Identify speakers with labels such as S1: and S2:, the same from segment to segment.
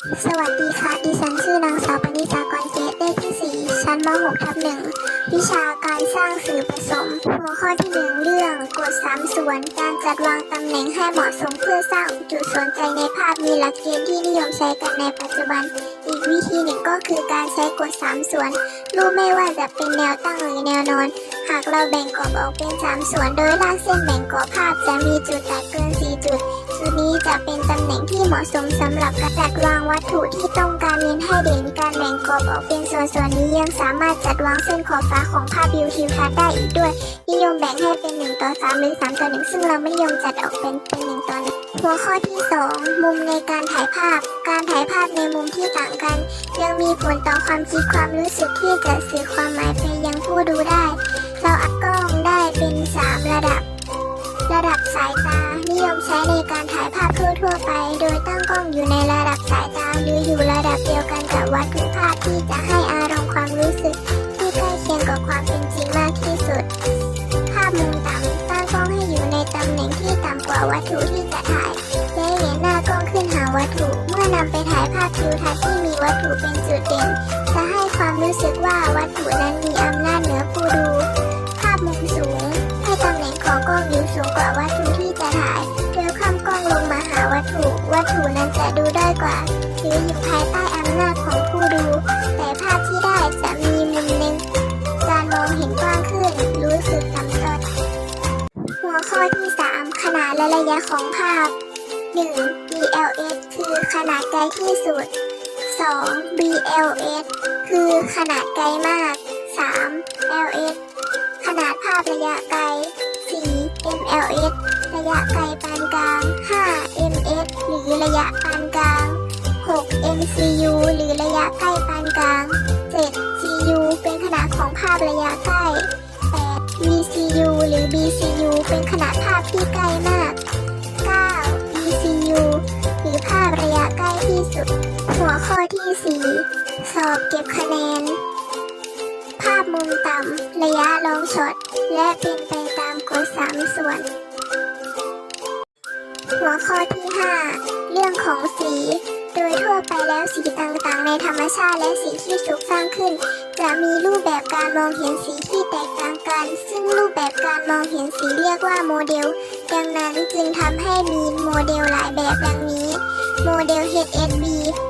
S1: สวัสดีค่ะ ดิฉันชื่อนางสาวปณิสากรเกตเลขที่ 4 ชั้นม .6 ทับหนึ่งวิชาการสร้างสื่อผสม หัวข้อที่ 1 เรื่องกฎ3ส่วน การจัดวางตำแหน่งให้เหมาะสมเพื่อสร้างจุดสนใจในภาพมีหลักเกณฑ์ที่นิยมใช้กันในปัจจุบัน อีกวิธีหนึ่งก็คือการใช้กฎ3ส่วน รูปไม่ว่าจะเป็นแนวตั้งหรือแนวนอน หากเราแบ่งกรอบออกเป็น 3 ส่วน โดยลากเส้นแบ่งกรอบภาพจะมีจุดแตัดเกิน 4 จุดจุด นี้จะเป็นตำแหน่งที่เหมาะสมสำหรับการจัดวางวัตถุที่ต้องการเน้นให้เด่นการแบ่งกรอบออกเป็นส่วนส่วนๆนี้ยังสามารถจัดวางเส้นขอบฟ้าของภาพวิวทิวทัศน์ได้อีกด้วย นิยมแบ่งให้เป็น1ต่อ3หรือ3ต่อ1ซึ่งเราไม่นิยมจัดออกเป็นเป็น1ต่อ1หัวข้อที่ 2 มุมในการถ่ายภาพ การถ่ายภาพในมุมที่ต่างกัน ยังมีผลต่อความคิดความรู้สึกที่จะสื่อความหมายไปยังผู้ดูได้ เราอัดกล้องได้เป็น 3 ระดับ ระดับสายตาาพที่จะให้อารมณ์ความรู้สึก ที่ใกล้เคียงกับความเป็นจริงมากที่สุด ภาพมุมต่ำตั้งกล้องให้อยู่ในตำแหน่งที่ต่ำกว่าวัตถุที่จะถ่าย และเหยียดหน้ากล้องขึ้นหาวัตถุ เมื่อนำไปถ่ายภาพทิวทัศน์ที่มีวัตถุเป็นจุดเด่น จะให้ความรู้สึกว่าวัตถุนั้นมีอำนาจเหนือผู้ดูภาพมุมสูง ให้ตำแหน่งของกล้องอยู่สูงกว่าวัตถุที่จะถ่ายโดยข้ามกล้องลงมาหาวัตถุ วัตถุนั้นจะดูด้อยกว่าหรืออยู่ภายใต้อำนาจของผู้ดู แต่ภาพที่ได้จะมีมุมหนึ่งการมองเห็นกว้างขึ้น รู้สึกต่ำต้นหัวข้อที่ 3 ขนาดและระยะของภาพ 1. DLS คือขนาดไกลที่สุด 2. BLS คือขนาดไกลมาก 3. LS ขนาดภาพระยะไกล 4. MLS ระยะไกลปานกลาง 5. MS หรือระยะ ของภาพระยะใกล้ 8. VCU หรือ BCU เป็นขนาดภาพที่ใกล้มาก 9. ECU หรือภาพระยะใกล้ที่สุด หัวข้อที่ 4 สอบเก็บคะแนน ภาพมุมต่ำ ระยะลองช็อต และเป็นไปตามกฎ3ส่วน หัวข้อที่ 5 เรื่องของสี โดยทั่วไปแล้วสีต่างๆ ในธรรมชาติและสีที่ถูกสร้างขึ้น จะมีรูปแบบการมองเห็นสีที่แตกต่างกัน ซึ่งรูปแบบการมองเห็นสีเรียกว่าโมเดล ดังนั้นจึงทำให้มีโมเดลหลายแบบดังนี้ โมเดล HSB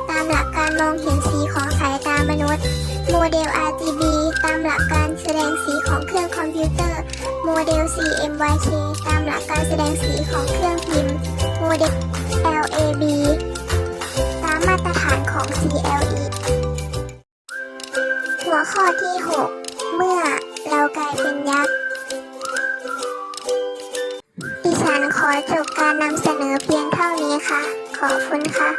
S1: ตามหลักการมองเห็นสีของสายตามนุษย์ โมเดล RGB ตามหลักการแสดงสีของเครื่องคอมพิวเตอร์ โมเดล CMYK ตามหลักการแสดงสีของเครื่องพิมพ์ โมเดล LAB ตามมาตรฐานของ CLE หัวข้อ ที่ 6 เมื่อเรากลายเป็นยักษ์ดิฉันขอจบการนำเสนอเพียงเท่านี้ค่ะ ขอบคุณค่ะ